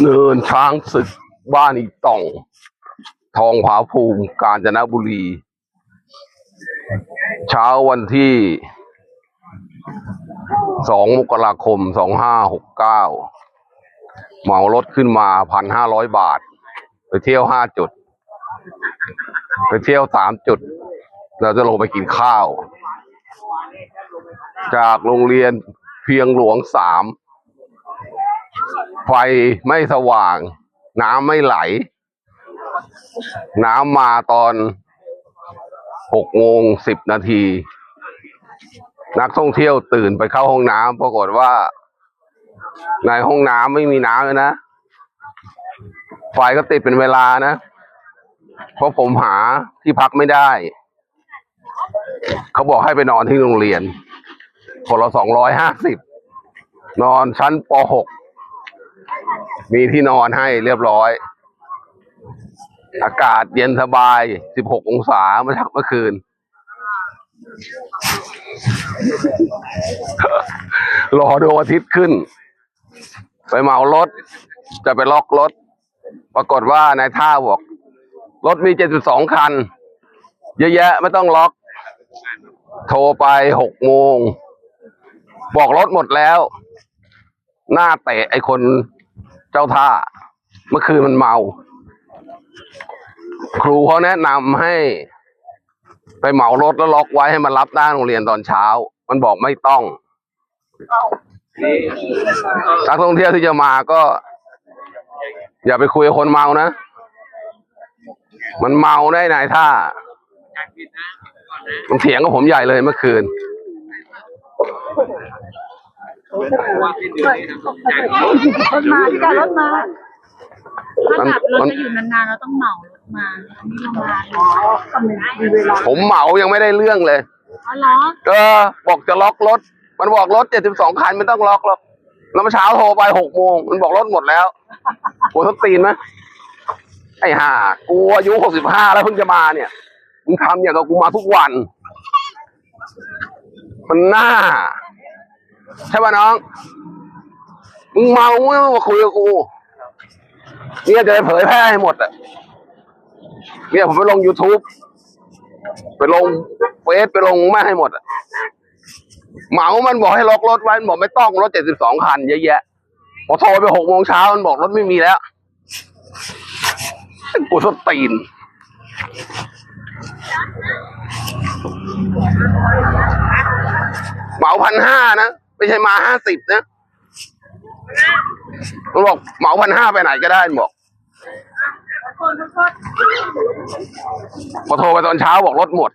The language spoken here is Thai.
เนินช้างศึกบ้านอีต่อง ทองผาภูมิกาญจนบุรี เช้าวันที่สองมกราคมสองห้าหกเก้าเหมารถขึ้นมาพันห้าร้อยบาท ไปเที่ยวห้าจุด ไปเที่ยวสามจุด เราจะลงไปกินข้าว จากโรงเรียนเพียงหลวงสาม ไฟไม่สว่าง น้ำไม่ไหล น้ำมาตอนหกโมงสิบนาที นักท่องเที่ยวตื่นไปเข้าห้องน้ำปรากฏว่า ในห้องน้ำไม่มีน้ำเลยนะ ไฟก็ติดเป็นเวลานะ เพราะผมหาที่พักไม่ได้ เขาบอกให้ไปนอนที่โรงเรียนคนละสองร้อยห้าสิบนอนชั้นปหก มีที่นอนให้เรียบร้อย อากาศเย็นสบาย 16 องศาเมื่อเมื่อคืน รอดวงอาทิตย์ขึ้น ไปเหมารถ จะไปล็อกรถ ปรากฏว่านายท่าบอกรถมี 72 คัน เยอะแยะไม่ต้องล็อก โทรไป 6 โมง บอกรถหมดแล้ว หน้าเตะไอ้คน เจ้าท่า เมื่อคืนมันเมา ครูเขาแนะนำให้ ไปเหมารถแล้วล็อกไว้ให้มันรับหน้าโรงเรียนตอนเช้า มันบอกไม่ต้องนักท่องเที่ยวที่จะมาก็ อย่าไปคุยกับคนเมานะ มันเมาได้นายท่า มันเถียงกับผมใหญ่เลยเมื่อคืน รถมาพี่การรถมาถ้าแบบเรามันจะอยู่นานๆเราต้องเหมารถมาอันนี้เรามาทำไมมีเวลาผมเหมายังไม่ได้เรื่องเลยอ๋อเหรอเออบอกจะล็อกรถ มันบอกรถเจ็ดสิบสองคันไม่ต้องล็อกหรอกแล้วเมื่อเช้าโทรไปหกโมงมันบอกรถหมดแล้วกลัวทตีนไหมไอ้ห่ากูอายุหกสิบห้าแล้วเพิ่งจะมาเนี่ยมึงทำอย่างกับกูมาทุกวัน มันน่า ใช่ป่ะน้อง มึงเมามึงไม่มาคุยกับกู เนี่ยจะไปเผยแพร่ให้หมดอะ เนี่ยผมไปลง youtube ไปลงเฟซไปลงแม่ให้หมดอะเหมามันบอกให้ล็อกรถไว้มันบอกไม่ต้องรถเจ็ดสิบสองคันเยอะแยะพอโทรไปหกโมงเช้ามันบอกรถไม่มีแล้วกูสตีนเหมาพันห้านะ ไม่ใช่มาห้าสิบนะมันบอกเหมาพันห้าไปไหนก็ได้มันบอกพอโทรไปตอนเช้าบอกรถหมด